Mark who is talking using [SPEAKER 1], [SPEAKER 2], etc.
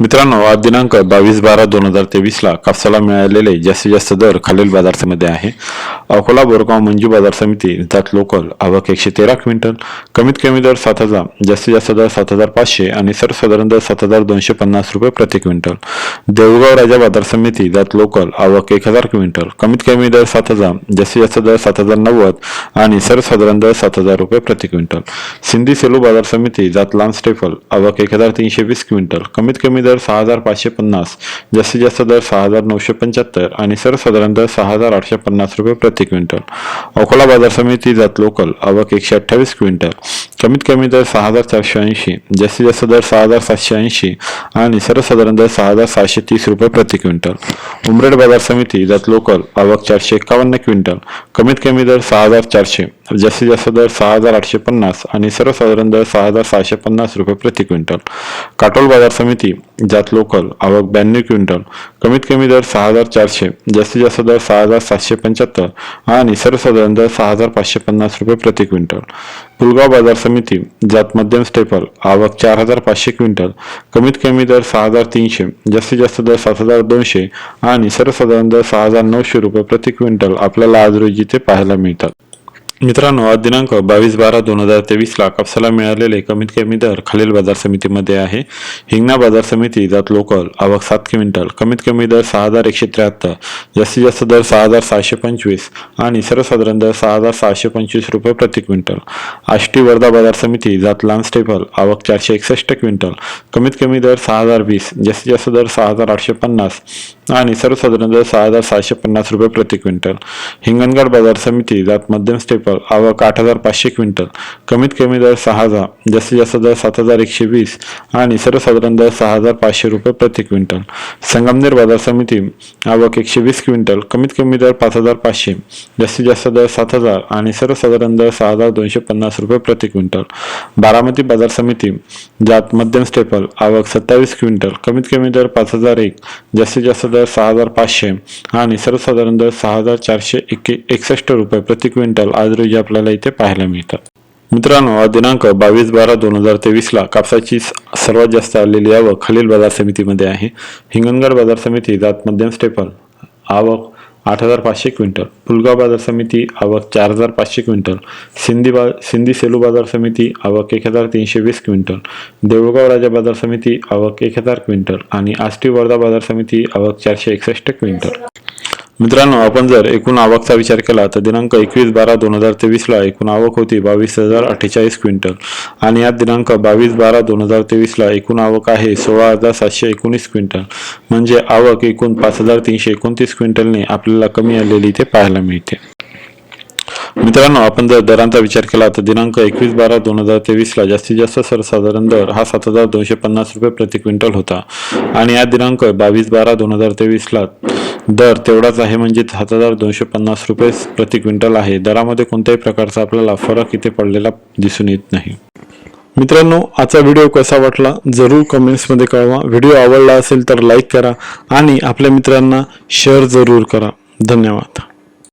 [SPEAKER 1] मित्रांनो आज दिनांक बावीस बारा दोन हजार तेवीसला कापसाला मिळालेले जास्तीत जास्त दर खालील बाजार समिती आहे. अकोला बोरगाव मंजू बाजार समिती जात लोकल आवक एकशे तेरा क्विंटल कमीत कमी दर सात हजार जास्तीत जास्त दर सात हजार पाचशे आणि सर्वसाधारण दर सात हजार दोनशे पन्नास रुपये प्रति क्विंटल. देऊळगाव राजा बाजार समिती जात लोकल आवक एक हजार क्विंटल कमीत कमी दर सात हजार जास्तीत जास्त दर सात हजार नव्वद आणि सर्वसाधारण दर सात हजार रुपये प्रति क्विंटल. सिंधी सेलू बाजार समिती जात लांब स्टेफल आवक एक हजार तीनशे वीस क्विंटल कमीत कमी दर सहा हजार पाचशे पन्नास जास्तीत जास्त दर सहा हजार नऊशे पंच्याहत्तर आणि सर्वसाधारण दर सहा हजार आठशे पन्नास रुपये प्रति क्विंटल. अकोला बाजार समिती जात लोकल आवक एकशे अठ्ठावीस क्विंटल. कमीत कमी दर सहा हजार चारशे ऐंशी जास्तीत जास्त दर सहा हजार सातशे ऐंशी आणि सर्वसाधारण दर सहा हजार सहाशे तीस रुपये प्रति क्विंटल. उमरेड बाजार समिती जात लोकल आवक चारशे एकावन्न क्विंटल. कमीत कमी दर सहा हजार चारशे. जास्तीत जास्त दर सहा हजार आठशे पन्नास आणि सर्वसाधारण दर सहा हजार सहाशे पन्नास रुपये प्रति क्विंटल. काटोल बाजार समिती जात लोकल आवक ब्याण्णव क्विंटल कमीत कमी दर सहा हजार चारशे जास्तीत जास्त दर सहा हजार सातशे पंच्याहत्तर आणि सर्वसाधारण दर सहा हजार पाचशे पन्नास रुपये प्रति क्विंटल. पुलगाव बाजार समिती जात मध्यम स्टेपल आवक चार हजार पाचशे क्विंटल कमीत कमी दर सहा हजार तीनशे जास्तीत जास्त दर सात हजार दोनशे आणि सर्वसाधारण दर सहा हजार नऊशे रुपये प्रति क्विंटल आपल्याला आज रोजी ते पाहायला मिळतात. मित्रांनो आज दिनांक बावीस बारा दोन हजार तेवीसला कापसाला मिळालेले कमीत कमी दर खालील बाजार समितीमध्ये आहे. हिंगणा बाजार समिती जात लोकल आवक सात क्विंटल कमीत कमी दर सहा हजार एकशे त्र्याहत्तर जास्तीत जास्त दर सहा हजार सहाशे पंचवीस आणि सर्वसाधारण दर सहा हजार सहाशे पंचवीस रुपये प्रति क्विंटल. आष्टी वर्धा बाजार समिती जात लांब स्टेबल आवक चारशे एकसष्ट क्विंटल कमीत कमी दर सहा हजार वीस जास्तीत जास्त दर सहा हजार आठशे पन्नास आणि सर्वसाधारण दर सहा हजार सहाशे पन्नास रुपये प्रति क्विंटल. हिंगणघाट बाजार समिती जात मध्यम स्टेपल आवक आठ हजार पाचशे क्विंटल. कमीत कमी दर सहा हजार जास्तीत जास्त दर सात हजार एकशे वीस आणि सर्वसाधारण दर सहा हजार पाचशे रुपये प्रति क्विंटल. संगमनेर बाजार समिती आवक एकशे वीस क्विंटल कमीत कमी दर पाच हजार पाचशे जास्तीत जास्त दर सात हजार आणि सर्वसाधारण दर सहा हजार दोनशे पन्नास रुपये प्रति क्विंटल. बारामती बाजार समिती जात मध्यम स्टेपल आवक सत्तावीस क्विंटल कमीत कमी दर पाच हजार एक जास्तीत जास्त दर सहा हजार पाचशे आणि सर्वसाधारण दर सहा हजार चारशे एके एकसष्ट रुपये प्रति क्विंटल आज रोजी आपल्याला इथे पाहायला मिळतात मित्रांनो आज दिनांक बावीस बारा दोन हजार तेवीसला कापसाची सर्वात जास्त आलेली आवक खालील बाजार समितीमध्ये आहे. हिंगणगड बाजार समिती जात मध्यम स्टेपल आवक आठ हजार पाचशे क्विंटल. पुलगाव बाजार समिती आवक चार हजार पाचशे क्विंटल. सिंधी बा सिंधी सेलू बाजार समिती आवक एक हजार तीनशे वीस क्विंटल. देऊळगाव राजा बाजार समिती आवक एक हजार क्विंटल. आणि आष्टी वर्धा बाजार समिती आवक चारशे एकसष्ट क्विंटल. मित्रांनो आपण जर एकूण आवकचा विचार केला तर दिनांक एकवीस बारा दोन हजार तेवीसला एकूण आवक होती बावीस हजार अठ्ठेचाळीस क्विंटल. आणि आज दिनांक बावीस बारा दोन हजार तेवीसला एकूण आवक आहे सोळा हजार सातशे एकोणीस क्विंटल. म्हणजे आवक एकूण पाच हजार तीनशे एकोणतीस क्विंटलने आपल्याला कमी आलेली इथे पाहायला मिळते. मित्रांनो आपण जर दरांचा विचार केला तर दिनांक एकवीस बारा दोन हजार तेवीसला जास्तीत जास्त सर्वसाधारण दर हा सात हजार दोनशे पन्नास रुपये प्रति क्विंटल होता. आणि या दिनांक बावीस बारा दोन हजार तेवीसला दर तेवढाच आहे म्हणजे सात हजार दोनशे पन्नास रुपये प्रति क्विंटल आहे. दरामध्ये कोणत्याही प्रकारचा आपल्याला फरक इथे पडलेला दिसून येत नाही. मित्रांनो आजचा व्हिडिओ कसा वाटला जरूर कमेंट्समध्ये कळवा. व्हिडिओ आवडला असेल तर लाईक करा आणि आपल्या मित्रांना शेअर जरूर करा. धन्यवाद.